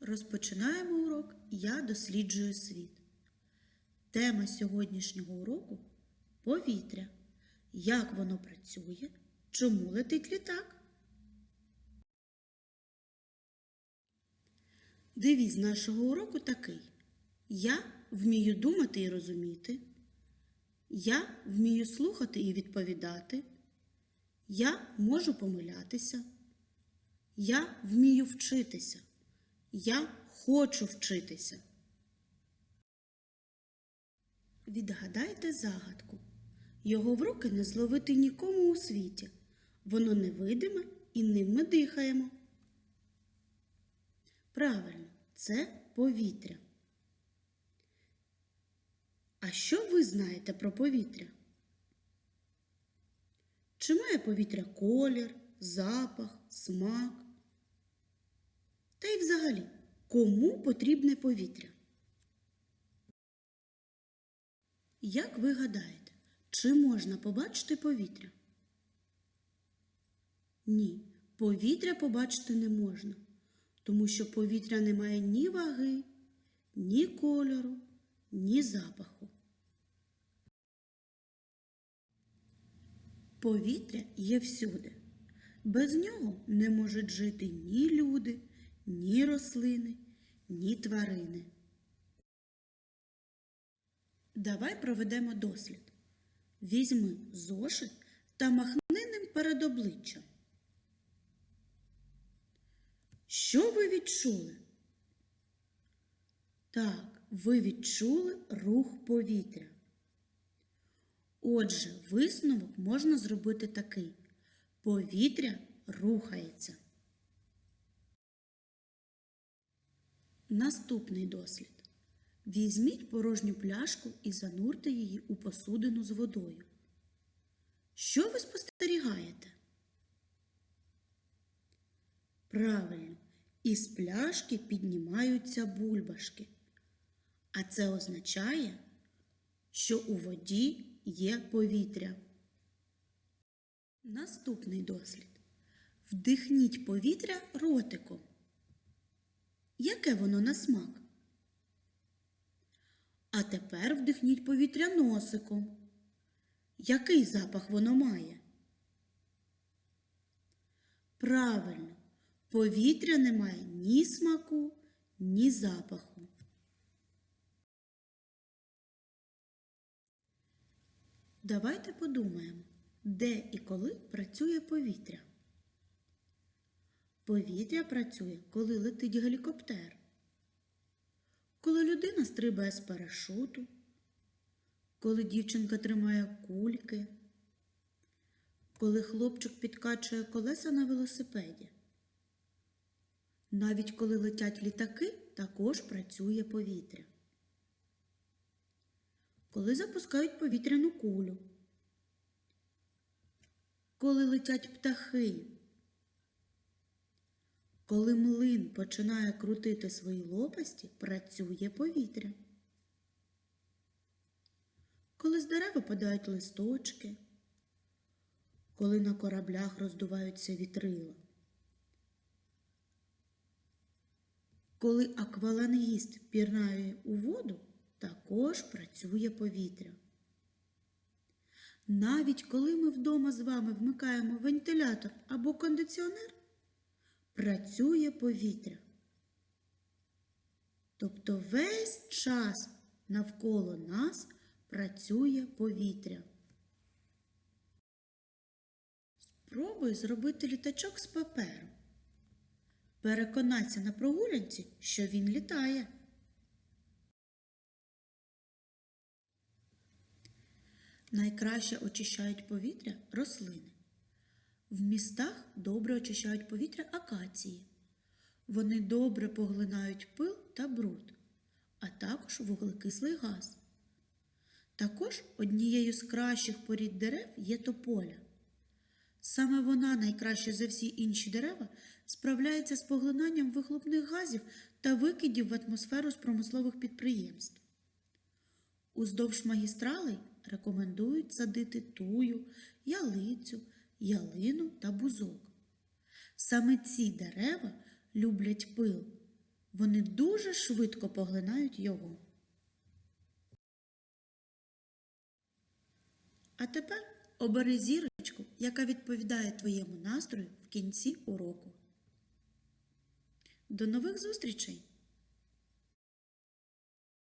Розпочинаємо урок Я досліджую світ. Тема сьогоднішнього уроку повітря. Як воно працює? Чому летить літак? Девіз нашого уроку такий: Я вмію думати і розуміти. Я вмію слухати і відповідати. Я можу помилятися. Я вмію вчитися. Я хочу вчитися. Відгадайте загадку. Його в руки не зловити нікому у світі. Воно невидиме і ним ми дихаємо. Правильно, це повітря. А що ви знаєте про повітря? Чи має повітря колір, запах, смак? Та й взагалі, кому потрібне повітря? Як ви гадаєте, чи можна побачити повітря? Ні, повітря побачити не можна, тому що повітря не має ні ваги, ні кольору, ні запаху. Повітря є всюди. Без нього не можуть жити ні люди, ні рослини, ні тварини. Давай проведемо дослід. Візьми зошит та махни ним перед обличчям. Що ви відчули? Так, ви відчули рух повітря. Отже, висновок можна зробити такий: повітря рухається. Наступний дослід. Візьміть порожню пляшку і занурте її у посудину з водою. Що ви спостерігаєте? Правильно, із пляшки піднімаються бульбашки. А це означає, що у воді є повітря. Наступний дослід. Вдихніть повітря ротиком. Яке воно на смак? А тепер вдихніть повітря носиком. Який запах воно має? Правильно, повітря не має ні смаку, ні запаху. Давайте подумаємо, де і коли працює повітря. Повітря працює, коли летить гелікоптер, коли людина стрибає з парашуту, коли дівчинка тримає кульки, коли хлопчик підкачує колеса на велосипеді. Навіть коли летять літаки, також працює повітря. Коли запускають повітряну кулю, коли летять птахи, коли млин починає крутити свої лопасті, працює повітря. Коли з дерев випадають листочки, коли на кораблях роздуваються вітрила. Коли аквалангіст пірнає у воду, також працює повітря. Навіть коли ми вдома з вами вмикаємо вентилятор або кондиціонер, працює повітря. Тобто весь час навколо нас працює повітря. Спробуй зробити літачок з паперу. Переконайся на прогулянці, що він літає. Найкраще очищають повітря рослини. В містах добре очищають повітря акації. Вони добре поглинають пил та бруд, а також вуглекислий газ. Також однією з кращих порід дерев є тополя. Саме вона найкраще за всі інші дерева справляється з поглинанням вихлопних газів та викидів в атмосферу з промислових підприємств. Уздовж магістралей рекомендують садити тую, ялицю, ялину та бузок. Саме ці дерева люблять пил, Вони дуже швидко поглинають його. А тепер обери зірочку, яка відповідає твоєму настрою в кінці уроку. До нових зустрічей!